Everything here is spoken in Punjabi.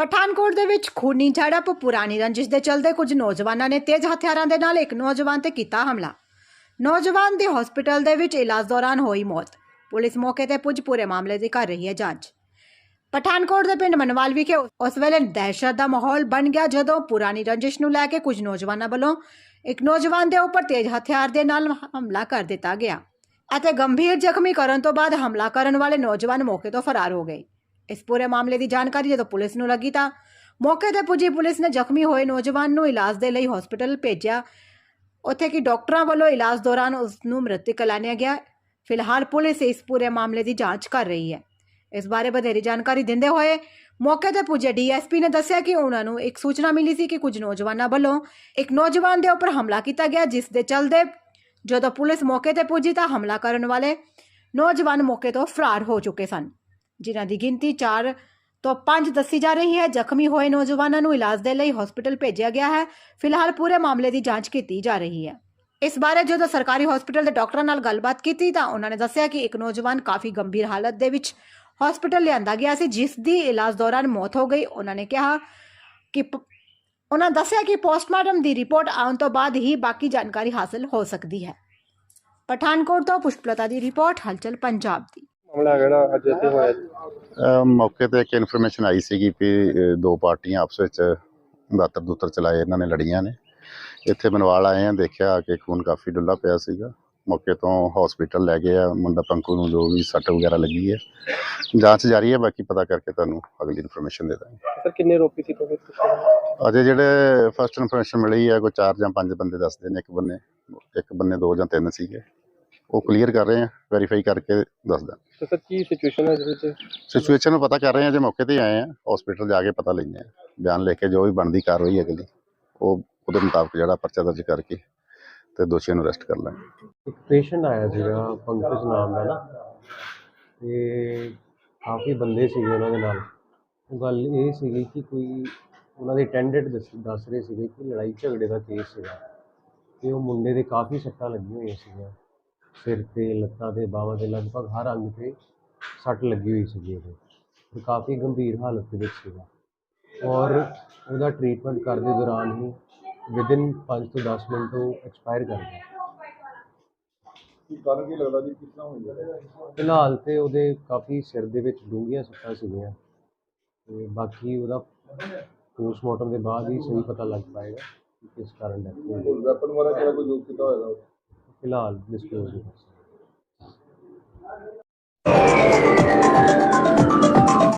ਪਠਾਨਕੋਟ ਦੇ ਵਿੱਚ ਖੂਨੀ ਝੜਪ ਪੁਰਾਣੀ ਰੰਜਿਸ਼ ਦੇ ਚਲਦੇ ਕੁਝ ਨੌਜਵਾਨਾਂ ਨੇ ਤੇਜ਼ ਹਥਿਆਰਾਂ ਦੇ ਨਾਲ ਇੱਕ ਨੌਜਵਾਨ ਤੇ ਕੀਤਾ ਹਮਲਾ। ਨੌਜਵਾਨ ਦੀ ਹਸਪੀਟਲ ਦੇ ਵਿੱਚ ਇਲਾਜ ਦੌਰਾਨ ਹੋਈ ਮੌਤ। ਪੁਲਿਸ ਮੌਕੇ ਤੇ ਪੁੱਜ ਪੂਰੇ ਮਾਮਲੇ ਦੀ ਕਰ ਰਹੀ ਹੈ ਜਾਂਚ। ਪਠਾਨਕੋਟ ਦੇ ਪਿੰਡ ਮਨਵਾਲ ਵਿਖੇ ਉਸ ਵੇਲੇ ਦਹਿਸ਼ਤ ਦਾ ਮਾਹੌਲ ਬਣ ਗਿਆ ਜਦੋਂ ਪੁਰਾਣੀ ਰੰਜਿਸ਼ ਨੂੰ ਲੈ ਕੇ ਕੁਝ ਨੌਜਵਾਨਾਂ ਵੱਲੋਂ ਇੱਕ ਨੌਜਵਾਨ ਦੇ ਉੱਪਰ ਤੇਜ਼ ਹਥਿਆਰ ਦੇ ਨਾਲ ਹਮਲਾ ਕਰ ਦਿੱਤਾ ਗਿਆ ਅਤੇ ਗੰਭੀਰ ਜ਼ਖਮੀ ਕਰਨ ਤੋਂ ਬਾਅਦ ਹਮਲਾ ਕਰਨ ਵਾਲੇ ਨੌਜਵਾਨ ਮੌਕੇ ਤੋਂ ਫਰਾਰ ਹੋ ਗਏ। ਇਸ ਪੂਰੇ ਮਾਮਲੇ ਦੀ ਜਾਣਕਾਰੀ ਜਦੋਂ ਪੁਲਿਸ ਨੂੰ ਲੱਗੀ ਤਾਂ ਮੌਕੇ ਤੇ ਪੁੱਜੀ ਪੁਲਿਸ ਨੇ ਜ਼ਖਮੀ ਹੋਏ ਨੌਜਵਾਨ ਨੂੰ ਇਲਾਜ ਦੇ ਲਈ ਹਸਪੀਟਲ ਭੇਜਿਆ ਉੱਥੇ ਕਿ ਡਾਕਟਰਾਂ ਵੱਲੋਂ ਇਲਾਜ ਦੌਰਾਨ ਉਸ ਨੂੰ ਮ੍ਰਿਤਕ ਐਲਾਨਿਆ ਗਿਆ ਫਿਲਹਾਲ ਪੁਲਿਸ ਇਸ ਪੂਰੇ ਮਾਮਲੇ ਦੀ ਜਾਂਚ ਕਰ ਰਹੀ ਹੈ ਇਸ ਬਾਰੇ ਵਧੇਰੀ ਜਾਣਕਾਰੀ ਦਿੰਦੇ ਹੋਏ ਮੌਕੇ ਤੇ ਪੁੱਜੇ ਡੀਐਸਪੀ ਨੇ ਦੱਸਿਆ ਕਿ ਉਹਨਾਂ ਨੂੰ ਇੱਕ ਸੂਚਨਾ ਮਿਲੀ ਸੀ ਕਿ ਕੁਝ ਨੌਜਵਾਨਾਂ ਵੱਲੋਂ ਇੱਕ ਨੌਜਵਾਨ ਦੇ ਉੱਪਰ ਹਮਲਾ ਕੀਤਾ ਗਿਆ ਜਿਸ ਦੇ ਚਲਦੇ ਜਦੋਂ ਪੁਲਿਸ ਮੌਕੇ ਤੇ ਪੁੱਜੀ ਤਾਂ ਹਮਲਾ ਕਰਨ ਵਾਲੇ ਨੌਜਵਾਨ ਮੌਕੇ ਤੋਂ ਫਰਾਰ ਹੋ ਚੁੱਕੇ ਸਨ ਜਿਨ੍ਹਾਂ ਦੀ ਗਿਣਤੀ 4 ਤੋਂ 5 ਦੱਸੀ ਜਾ ਰਹੀ ਹੈ, ਜ਼ਖਮੀ ਹੋਏ ਨੌਜਵਾਨਾਂ ਨੂੰ ਇਲਾਜ ਦੇ ਲਈ ਹਸਪੀਟਲ ਭੇਜਿਆ ਗਿਆ ਹੈ। ਫਿਲਹਾਲ ਪੂਰੇ ਮਾਮਲੇ ਦੀ ਜਾਂਚ ਕੀਤੀ ਜਾ ਰਹੀ ਹੈ। ਇਸ ਬਾਰੇ ਜਦੋਂ ਸਰਕਾਰੀ ਹਸਪੀਟਲ ਦੇ ਡਾਕਟਰਾਂ ਨਾਲ ਗੱਲਬਾਤ ਕੀਤੀ ਤਾਂ ਉਹਨਾਂ ਨੇ ਦੱਸਿਆ ਕਿ ਇੱਕ ਨੌਜਵਾਨ ਕਾਫੀ ਗੰਭੀਰ ਹਾਲਤ ਦੇ ਵਿੱਚ ਹਸਪੀਟਲ ਲਿਆਂਦਾ ਗਿਆ ਸੀ, ਜਿਸ ਦੀ ਇਲਾਜ ਦੌਰਾਨ ਮੌਤ ਹੋ ਗਈ। ਉਹਨਾਂ ਨੇ ਕਿਹਾ ਕਿ ਉਹਨਾਂ ਦੱਸਿਆ ਕਿ ਪੋਸਟਮਾਰਟਮ ਦੀ ਰਿਪੋਰਟ ਆਉਣ ਤੋਂ ਬਾਅਦ ਹੀ ਬਾਕੀ ਜਾਣਕਾਰੀ ਹਾਸਲ ਹੋ ਸਕਦੀ ਹੈ। ਪਠਾਨਕੋਟ ਤੋਂ ਪੁਸ਼ਪਲਤਾ ਦੀ ਰਿਪੋਰਟ, ਹਲਚਲ ਪੰਜਾਬ ਦੀ। ਮਾਮਲਾ ਜਿਹੜਾ ਅੱਜ ਇੱਥੇ ਹੋਇਆ ਜੀ। ਅਹ ਮੌਕੇ ਤੇ ਇੱਕ ਇਨਫੋਰਮੇਸ਼ਨ ਆਈ ਸੀਗੀ ਵੀ ਅਹ ਦੋ ਪਾਰਟੀਆਂ ਆਪਸ ਵਿੱਚ ਦਾਤਰ ਦੂਤਰ ਚਲਾਏ ਇਹਨਾਂ ਨੇ ਲੜੀਆਂ ਨੇ। ਇੱਥੇ ਮਨਵਾਲ ਆਏ ਆ ਦੇਖਿਆ ਕਿ ਖੂਨ ਕਾਫੀ ਡੁੱਲਾ ਪਿਆ ਸੀਗਾ। ਮੌਕੇ ਤੋਂ ਹਸਪੀਟਲ ਲੈ ਗਏ ਆ ਮੁੰਡਾ ਪੰਕੂ ਨੂੰ ਜੋ ਵੀ ਸੱਟ ਵਗੈਰਾ ਲੱਗੀ ਹੈ। ਜਾਂਚ ਜਾਰੀ ਹੈ ਬਾਕੀ ਪਤਾ ਕਰਕੇ ਤੁਹਾਨੂੰ ਅਗਲੀ ਇਨਫੋਰਮੇਸ਼ਨ ਦੇ ਦਾਂਗੇ। ਸਰ ਕਿੰਨੇ ਰੋਪੀ ਸੀ ਤੁਹਾਡੇ ਤੁਸੀਂ ਅਜੇ ਜਿਹੜੇ ਫਸਟ ਇਨਫੋਰਮੇਸ਼ਨ ਮਿਲੀ ਹੈ ਕੋਈ ਚਾਰ ਜਾਂ ਪੰਜ ਬੰਦੇ ਦੱਸਦੇ ਨੇ ਇੱਕ ਬੰਨੇ ਇੱਕ ਬੰਨੇ ਦੋ ਜਾਂ ਤਿੰਨ ਸੀਗੇ। ਉਹ ਕਲੀਅਰ ਕਰ ਰਹੇ ਆ ਵੈਰੀਫਾਈ ਕਰਕੇ ਦੱਸਦਾ। ਤੇ ਸਰ ਕੀ ਸਿਚੁਏਸ਼ਨ ਹੈ ਜਿਹਦੇ ਚ ਸਿਚੁਏਸ਼ਨ ਨੂੰ ਪਤਾ ਕਰ ਰਹੇ ਆ ਜੇ ਮੌਕੇ ਤੇ ਆਏ ਆ ਹਸਪੀਟਲ ਜਾ ਕੇ ਪਤਾ ਲੈਂਦੇ ਆ। ਬਿਆਨ ਲਿਖ ਕੇ ਜੋ ਵੀ ਬਣਦੀ ਕਾਰਵਾਈ ਹੈ ਅਗਲੀ ਉਹ ਉਹਦੇ ਮੁਤਾਬਕ ਜਿਹੜਾ ਪਰਚਾ ਦਰਜ ਕਰਕੇ ਤੇ ਦੋਸ਼ੀਆਂ ਨੂੰ ਅਰੈਸਟ ਕਰ ਲਾਂਗੇ। ਇੱਕ ਪੇਸ਼ੈਂਟ ਆਇਆ ਸੀਗਾ ਪੰਕਜ ਨਾਮ ਦਾ ਨਾ। ਤੇ ਕਾਫੀ ਬੰਦੇ ਸੀਗੇ ਉਹਨਾਂ ਦੇ ਨਾਲ। ਉਹ ਗੱਲ ਇਹ ਸੀਗੀ ਕਿ ਕੋਈ ਉਹਨਾਂ ਦੇ ਅਟੈਂਡੈਂਟ ਦੱਸ ਰਹੇ ਸੀਗੇ ਕਿ ਲੜਾਈ ਝਗੜੇ ਦਾ ਕੇਸ ਸੀਗਾ। ਤੇ ਉਹ ਮੁੰਡੇ ਦੇ ਕਾਫੀ ਸੱਟਾਂ ਲੱਗੀਆਂ ਹੋਈਆਂ ਸੀਗੀਆਂ। ਸਿਰ ਤੇ ਲੱਤਾਂ ਤੇ ਬਾਹਾਂ ਤੇ ਲਗਭਗ ਹਰ ਅੰਗ ਤੇ ਸੱਟ ਲੱਗੀ ਹੋਈ ਸੀਗੀ ਉਹਦੇ। ਤੇ ਕਾਫੀ ਗੰਭੀਰ ਹਾਲਤ ਦੇ ਵਿੱਚ ਸੀਗਾ। ਔਰ ਉਹਦਾ ਟ੍ਰੀਟਮੈਂਟ ਕਰਦੇ ਦੌਰਾਨ ਹੀ ਵਿਦਿਨ 5 ਤੋਂ 10 ਮਿੰਟ ਉਹ ਐਕਸਪਾਇਰ ਕਰ ਗਿਆ। ਕਾਰਨ ਕੀ ਲੱਗਦਾ ਜੀ? ਫਿਲਹਾਲ ਤੇ ਉਹਦੇ ਕਾਫੀ ਸਿਰ ਦੇ ਵਿੱਚ ਡੂੰਘੀਆਂ ਸੱਟਾਂ ਸੀਗੀਆਂ। ਤੇ ਬਾਕੀ ਉਹਦਾ ਪੋਸਟਮਾਰਟਮ ਦੇ ਬਾਅਦ ਹੀ ਸਹੀ ਪਤਾ ਲੱਗ ਪਾਏਗਾ ਕਿ ਕਿਸ ਕਾਰਨ ਡੈਥ ਹੋਈ। ਕੋਈ ਵੈਪਨ ਵਾਲਾ ਕਿਹੜਾ ਕੋਈ ਯੂਜ਼ ਕੀਤਾ ਹੋਏਗਾ? ਫਿਲਹਾਲ ਡਿਸਕਲੋਜ਼